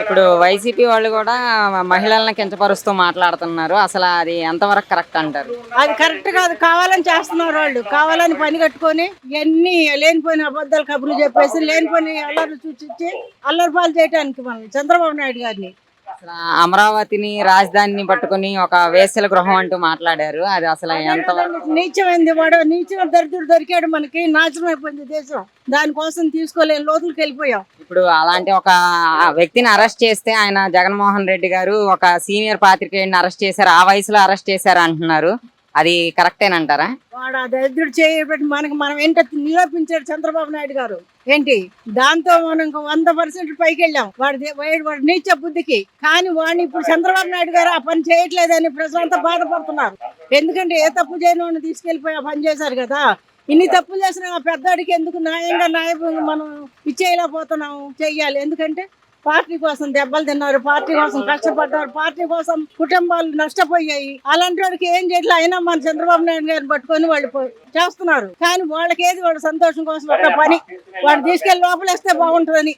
ఇప్పుడు వైసీపీ వాళ్ళు కూడా మహిళలను కించపరుస్తూ మాట్లాడుతున్నారు. అసలు అది ఎంతవరకు కరెక్ట్ అంటారు? అది కరెక్ట్ కాదు. కావాలని చేస్తున్నారు వాళ్ళు. కావాలని పని కట్టుకొని ఇవన్నీ లేనిపోయిన అబద్ధాలు కబుర్లు చెప్పేసి లేనిపోయిన అల్లరి సూచించి అల్లరి పాలు చేయడానికి మనం చంద్రబాబు నాయుడు గారిని అసలు అమరావతిని రాజధానిని పట్టుకుని ఒక వేశ్యల గృహం అంటూ మాట్లాడారు. అది అసలు ఎంతవరకు నీచమైంది వాడు. నీచమైన దరిద్రుడు దొరికాడు మనకి. నాశనం అయిపోయింది దేశం. దానికోసం తీసుకోలేని లోతులకు వెళ్ళిపోయాం. ఇప్పుడు అలాంటి ఒక వ్యక్తిని అరెస్ట్ చేస్తే ఆయన జగన్మోహన్ రెడ్డి గారు ఒక సీనియర్ పాత్రికేయుడిని అరెస్ట్ చేశారు. ఆ వయసులో అరెస్ట్ చేశారు అంటున్నారు. అది కరెక్టేనంటారా వాడు ఆ దరిద్రుడు చేయబట్టి మనకి మనం ఏంటో నిరూపించాడు చంద్రబాబు నాయుడు గారు. ఏంటి? దాంతో మనం ఇంకో వంద పర్సెంట్ పైకి వెళ్ళాం. వాడి వాడు వాడి నీచ బుద్ధికి. కానీ వాడిని ఇప్పుడు చంద్రబాబు నాయుడు గారు ఆ పని చేయట్లేదని ప్రజలంతా బాధపడుతున్నారు. ఎందుకంటే ఏ తప్పు చేయని వాడిని తీసుకెళ్ళిపోయి ఆ పని చేశారు కదా. ఇన్ని తప్పులు చేసిన ఆ పెద్దవాడికి ఎందుకు న్యాయంగా న్యాయం మనం ఇచ్చేయలేకపోతున్నాం? చెయ్యాలి. ఎందుకంటే పార్టీ కోసం దెబ్బలు తిన్నారు పార్టీ కోసం కష్టపడ్డారు పార్టీ కోసం కుటుంబాలు నష్టపోయాయి. అలాంటి వాడికి ఏం చేయట్లే అయినా మన చంద్రబాబు నాయుడు గారిని పట్టుకొని వాళ్ళు చేస్తున్నారు. కానీ వాళ్ళకి ఏది వాళ్ళ సంతోషం కోసం ఒక పని వాళ్ళు తీసుకెళ్ళి లోపలేస్తే బాగుంటుందని